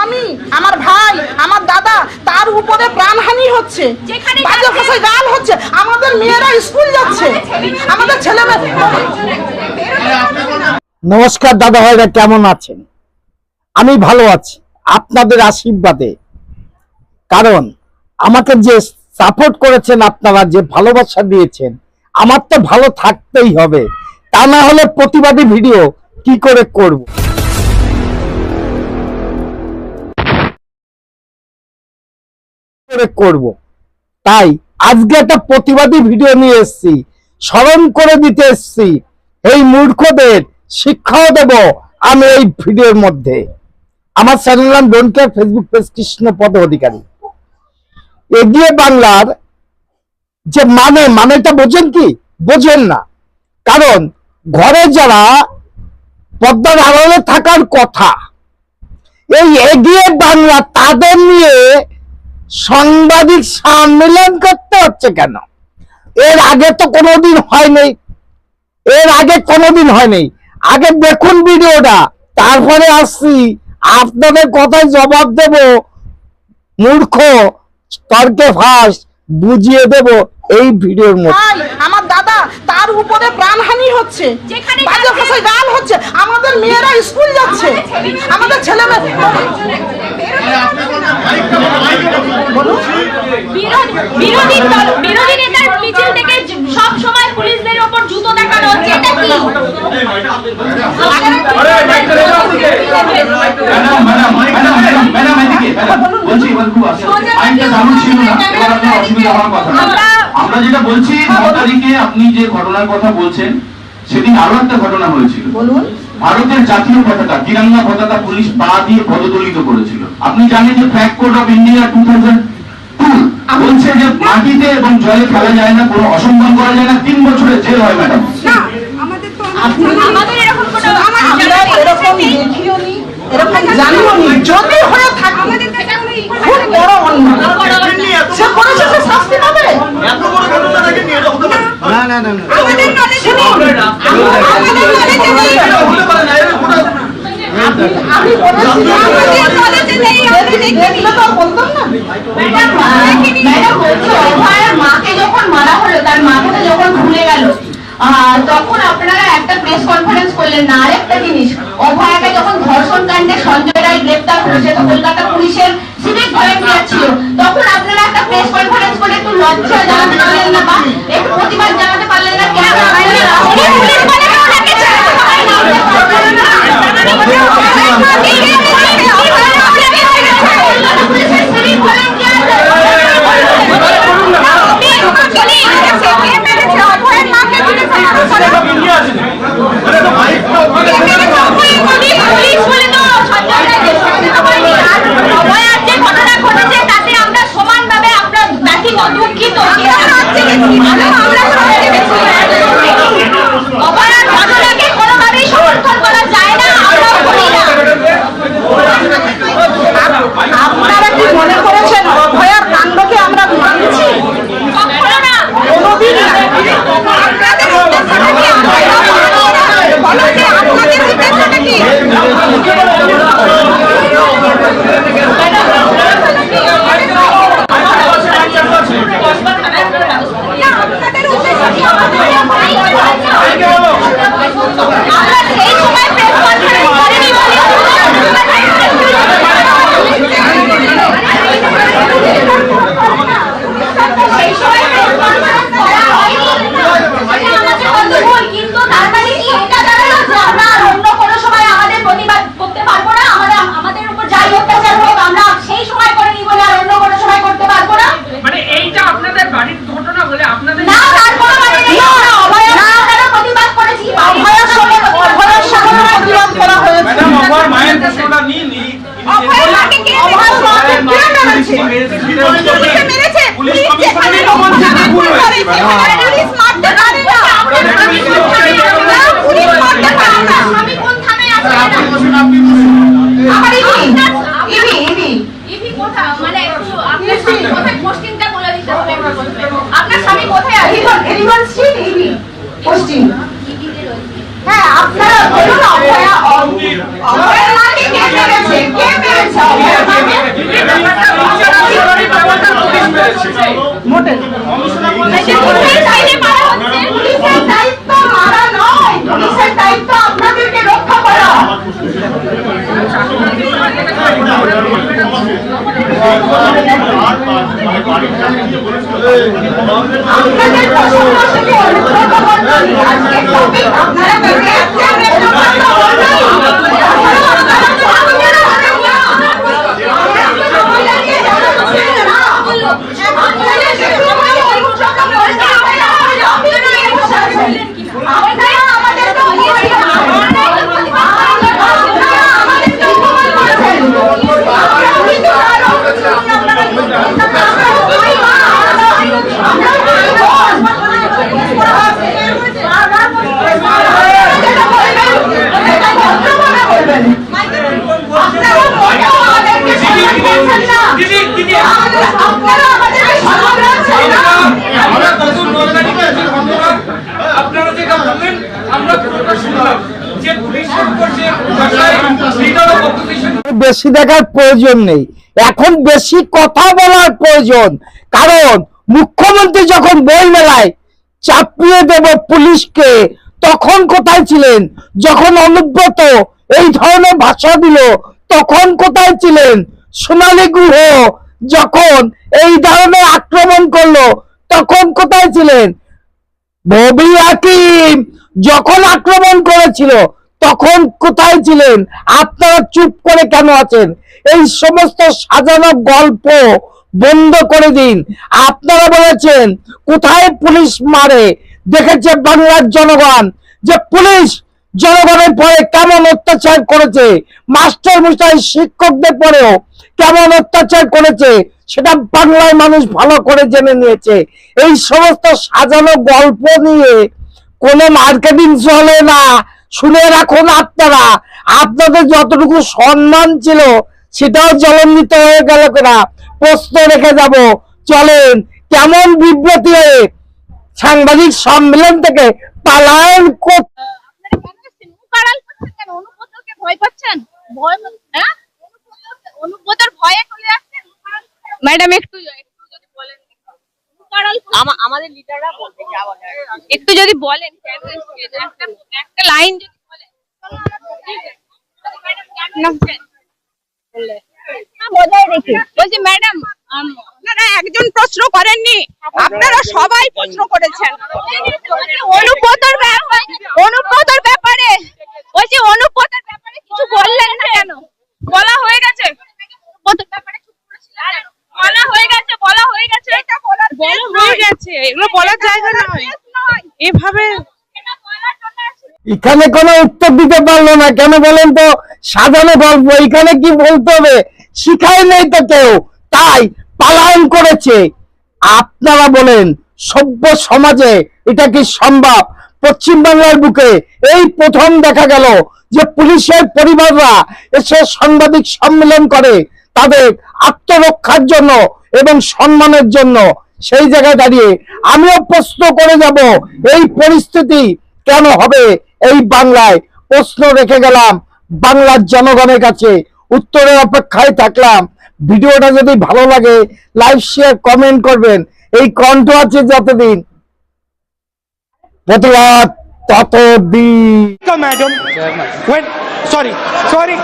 স্বামী আমার ভাই আমার দাদা তার উপরে প্রাণহানি হচ্ছে। বাজে ভাষায় গান হচ্ছে। আমাদের মেয়েরা স্কুল যাচ্ছে। আমাদের ছেলে নমস্কার দাদা ভাইরা কেমন আছেন? আমি ভালো আছি। আপনাদের আশীর্বাদে। কারণ আমাকে যে সাপোর্ট করেছেন আপনারা যে ভালোবাসা দিয়েছেন আমার তো ভালো থাকতেই হবে। তা না হলে প্রতিবাদী ভিডিও কি করে করব? করে করব। তাই আজকে একটা প্রতিবাদী ভিডিও নিয়ে এসেছি। স্মরণ করে দিতে এসেছি। এই মূর্খদের শিক্ষাও দেব আমি এই ভিডিওর মধ্যে। আমার চ্যানেল নাম ফেসবুক পেজ কৃষ্ণ পদ অধিকারী। এগিয়ে বাংলার যে মানে মানেটা বোঝেন কি? বোঝেন না। কারণ ঘরে যারা পদ্মার আড়ালে থাকার কথা, এই এগিয়ে বাংলা তাদের নিয়ে সাংবাদিক সম্মেলন করতে হচ্ছে কেন? এর আগে তো কোনোদিন হয়নি। এর আগে কোনোদিন হয়নি। আগে দেখুন ভিডিওটা তারপরে আসছি। আপনাদের কথায় জবাব দেব। মূর্খ তর্কে ফাঁস বুঝিয়ে দেব এই ভিডিওর মধ্যে। আমার দাদা তার উপরে প্রাণহানি হচ্ছে। যেখানে বাজে ভাষায় গান হচ্ছে। আমাদের মেয়েরা স্কুল যাচ্ছে। আমাদের ছেলে বিরোধী বিরোধী নেতার মিছিল থেকে সব সময় পুলিশদের ওপর জুতো দেখানো হচ্ছে এটা কি। আমরা- আমরা যেটা বলছি ন তারিখে আপনি যে ঘটনার কথা বলছেন সেদিন আরও একটা ঘটনা হয়েছিল। ভারতের জাতীয় পতাকা তিরঙ্গা পতাকা পুলিশ পা দিয়ে পদদলিত করেছিল। আপনি জানেন যে flag code of India two thousand বলছে যে মাটিতে এবং জলে খেলা যায় না কোনো অসম্মান করা যায় না তিন বছরের জেল হয় ম্যাডাম। আপনি আমাদের এরকম কোনো আমরা এরকম দেখিও নি নি হয়ে না। যখন মারা হলো তার তখন আপনারা একটা প্রেস কনফারেন্স করলেন না আরেকটা জিনিস অভয়াকে যখন ধর্ষণ কাণ্ডে সঞ্জয় রায় গ্রেপ্তার করেছে তো কলকাতা পুলিশের সিভিক ভলেন্টিয়ার ছিল আমরা আমরা সবাই দেখেছি। অভয়ার ঘটনাকে কোনোভাবেই সমর্থন করা যায় না আমরাও করি না আপনারা কি মনে করেছেন অভয়ার কাণ্ডকে আমরা মানছি কখনো না কোনোদিন না আপনাদের উদ্দেশ্যটা কি বলো যে আপনাদের উদ্দেশ্যটা কি আপনাদের উদ্দেশ্য কি আমরা সেই সময় প্রেস কনফারেন্স করিনি বলে সেই সময় প্রেস কনফারেন্স করা হয়নি সেটা আমাদের কর্তব্য কিন্তু তার মানে কি এটা দাঁড়াল যে আমরা আর অন্য কোনো সময় আমাদের প্রতিবাদ করতে পারব না আমাদের আমাদের উপর যাই অত্যাচার হোক আমরা সেই সময় করিনি বলে আর অন্য কোনো সময় করতে পারব না মানে এইটা আপনাদের বাড়ির ঘটনা হলে আপনাদের না তার কোনো মানে নেই আমরা অভয়ের সাথে প্রতিবাদ করেছি অভয়ার সঙ্গে অভয়ার সঙ্গে প্রতিবাদ করা হয়েছে ম্যাডাম আমার মায়ের প্রশ্নটা নিয়ে নি অভয়ের মাকে কে অভয়ার মাকে কে মেরেছে পুলিশে মেরেছে পুলিশ পুলিশ যেখানে কমিশনারের ভুল ভুল করে হয়েছে, সেখানে পুলিশ মারতে পারে না আমরা পুলিশ পুলিশ মারতে পারে না আমি কোন থানায় আছি আমার ইভি ইভি ইভি ইভি কোথা মানে একটু আপনার স্বামী কোথায় পোস্টিংটা বলে দিতে হবে আপনার স্বামী কোথায় আছে রিভন রিভন স্ট্রিট ইভি পশ্চিম ইভিতে রয়েছে হ্যাঁ আপনারা বলুন অভয়া অভয়ের মাকে কে মেরেছে কে মেরেছে অভয়ের মাকে মোটে পুলিশের চাইলে মারা হচ্ছে পুলিশের দায়িত্ব মারা নয় পুলিশের দায়িত্ব আপনাদেরকে রক্ষা করা আপনাদের প্রসঙ্গ থেকে অনুব্রত মণ্ডলী আজকে টপিক আপনারা বেঁচে আছেন অনুব্রত মণ্ডলী আপনারা মোটেও আমাদেরকে সম্মান করছেন না দিদি দিদি আপনারা আমাদেরকে সম্মান করছেন না আমরা কত নজরানি করেছি বন্ধুরা আপনারা যেটা বললেন আমরা পুরোটা শুনলাম যে পুলিশ করছে ভাষায় লিডার অফ অপোজিশন বেশি দেখার প্রয়োজন নেই। এখন বেশি কথা বলার প্রয়োজন। কারণ মুখ্যমন্ত্রী যখন বই মেলায় চাপিয়ে দেব পুলিশকে, তখন কোথায় ছিলেন? যখন অনুব্রত এই ধরনের ভাষা দিল, তখন কোথায় ছিলেন? সোনালী গুহ যখন এই ধরনের আক্রমণ করল, তখন কোথায় ছিলেন? ববি হাকিম যখন আক্রমণ করেছিল, তখন কোথায় ছিলেন? আপনারা চুপ করে কেন আছেন? এই সমস্ত সাজানো গল্প বন্ধ করে দিন। আপনারা বলেছেন, কোথায় পুলিশ মারে? দেখেছে বাংলার জনগণ যে পুলিশ জনগণের পরে কেমন অত্যাচার করেছে। মাস্টার মশাই শিক্ষকদের পরেও কেমন অত্যাচার করেছে, সেটা বাংলায় মানুষ ভালো করে জেনে নিয়েছে। এই সমস্ত সাজানো গল্প নিয়ে কোনো মার্কেটিং চলে না। শুনে রাখুন আপনারা। আপনাদের যতটুকু সম্মান ছিল সেটাও জলন্বিত হয়ে গেল কিনা প্রশ্ন রেখে যাব। চলেন কেমন বিব্রতি হয়ে সাংবাদিক সম্মেলন থেকে পালায়ন হ্যাঁ? ম্যাডাম একটু একটু যদি বলেন মুখ আড়াল করছেন। আমাদের লিডাররা বলবে যা বলার। একটু যদি বলেন একটা লাইন যদি বলেন? বজায় রেখে। বলছি ম্যাডাম আপনারা একজন প্রশ্ন করেননি। আপনারা সবাই প্রশ্ন করেছেন। অনুব্রতর ব্যাপারে অনুব্রতর ব্যাপারে বলছি অনুব্রতর ব্যাপারে কিছু বললেন না কেন বলা হয়ে গেছে অনুব্রতর ব্যাপারে চুপ করেছিলেন কেন? বলা হয়ে গেছে বলা হয়ে গেছে এটা বলার বলা হয়ে গেছে এগুলো বলার জায়গা নয় এভাবে এটা বলার জন্য আসলে এখানে কোনো উত্তর দিতে পারল না। কেন বলেন তো? সাজানো গল্প, এখানে কি বলতে হবে? শিখায় নেই তো কেউ। তাই পালায়ন করেছে। আপনারা বলেন, সভ্য সমাজে এটা কি সম্ভব? পশ্চিমবাংলার বুকে এই প্রথম দেখা গেল যে পুলিশের পরিবাররা এসে সাংবাদিক সম্মেলন করে তাদের আত্মরক্ষার জন্য এবং সম্মানের জন্য। সেই জায়গায় দাঁড়িয়ে আমিও প্রশ্ন করে যাব, এই পরিস্থিতি কেন হবে? এই বাংলায় প্রশ্ন রেখে গেলাম বাংলার জনগণের কাছে উত্তরের অপেক্ষায় থাকলাম। ভিডিওটা যদি ভালো লাগে লাইক শেয়ার কমেন্ট করবেন। এই কণ্ঠ আছে যতদিন। প্রতিবাদ ততদিন। Madam. Sorry sorry, sorry.